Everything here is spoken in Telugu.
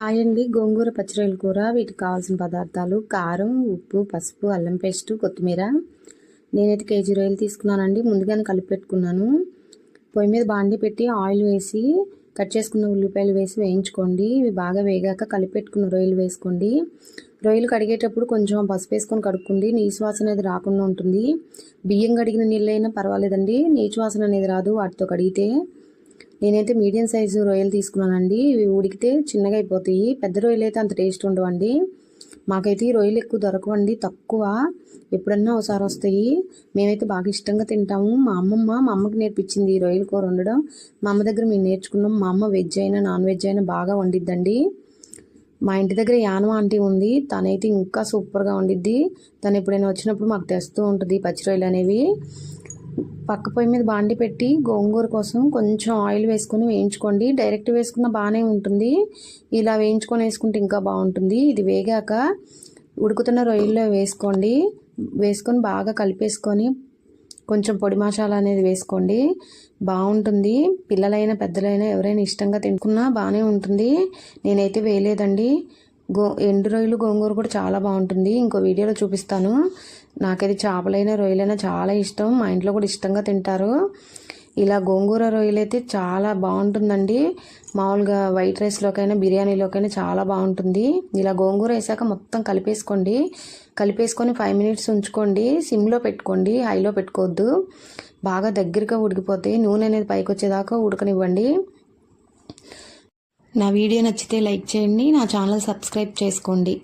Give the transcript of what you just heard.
హాయ్ అండి గోంగూర పచ్చిరొయ్యల కూర వీటికి కావాల్సిన పదార్థాలు కారం ఉప్పు పసుపు అల్లం పేస్టు కొత్తిమీర. నేనైతే కేజీ రొయ్యలు తీసుకున్నానండి. ముందుగానే కలిపి పెట్టుకున్నాను. పొయ్యి మీద బాండి పెట్టి ఆయిల్ వేసి కట్ చేసుకున్న ఉల్లిపాయలు వేసి వేయించుకోండి. ఇవి బాగా వేగాక కలిపి పెట్టుకున్న రొయ్యలు వేసుకోండి. రొయ్యలు కడిగేటప్పుడు కొంచెం పసుపు వేసుకొని కడుక్కోండి. నీచు వాసన అనేది రాకుండా ఉంటుంది. బియ్యం కడిగిన నీళ్ళైనా పర్వాలేదండి. నీచు వాసన అనేది రాదు. వాటితో కడిగితే నేనైతే మీడియం సైజు రొయ్యలు తీసుకున్నానండి. ఇవి ఉడికితే చిన్నగా అయిపోతాయి. పెద్ద రొయ్యలు అయితే అంత టేస్ట్ ఉండవండి. మాకైతే ఈ రొయ్యలు ఎక్కువ దొరకవండి తక్కువ. ఎప్పుడన్నా ఒకసారి వస్తాయి. మేమైతే బాగా ఇష్టంగా తింటాము. మా అమ్మమ్మ మా అమ్మకి నేర్పించింది ఈ రొయ్యల కూర వండడం. మా అమ్మ దగ్గర మేము నేర్చుకున్నాం. మా అమ్మ వెజ్ అయినా నాన్ వెజ్ అయినా బాగా వండిద్దండి. మా ఇంటి దగ్గర యానవ ఆంటీ ఉంది. తనైతే ఇంకా సూపర్గా వండిద్ది. తను ఎప్పుడైనా వచ్చినప్పుడు మాకు తెస్తూ ఉంటుంది పచ్చి రొయ్యలు అనేవి. పక్క పొయ్యి మీద బాండి పెట్టి గోంగూర కోసం కొంచెం ఆయిల్ వేసుకొని వేయించుకోండి. డైరెక్ట్ వేసుకున్న బాగానే ఉంటుంది. ఇలా వేయించుకొని వేసుకుంటే ఇంకా బాగుంటుంది. ఇది వేగాక ఉడుకుతున్న రొయ్యల్లో వేసుకోండి. వేసుకొని బాగా కలిపేసుకొని కొంచెం పొడి మసాలా అనేది వేసుకోండి. బాగుంటుంది. పిల్లలైనా పెద్దలైనా ఎవరైనా ఇష్టంగా తినుకున్నా బాగానే ఉంటుంది. నేనైతే వేయలేదండి. గో ఎండు రొయ్యలు గోంగూర కూడా చాలా బాగుంటుంది. ఇంకో వీడియోలో చూపిస్తాను. నాకైతే చేపలైనా రొయ్యలైనా చాలా ఇష్టం. మా ఇంట్లో కూడా ఇష్టంగా తింటారు. ఇలా గోంగూర రొయ్యలు అయితే చాలా బాగుంటుందండి. మామూలుగా వైట్ రైస్లోకైనా బిర్యానీలోకైనా చాలా బాగుంటుంది. ఇలా గోంగూర వేసాక మొత్తం కలిపేసుకోండి. కలిపేసుకొని ఫైవ్ మినిట్స్ ఉంచుకోండి. సిమ్లో పెట్టుకోండి. హైలో పెట్టుకోవద్దు. బాగా దగ్గరగా ఉడికిపోతే నూనె అనేది పైకి వచ్చేదాకా ఉడకనివ్వండి. నా వీడియో నచ్చితే లైక్ చేయండి నా ఛానల్ సబ్స్క్రైబ్ చేసుకోండి.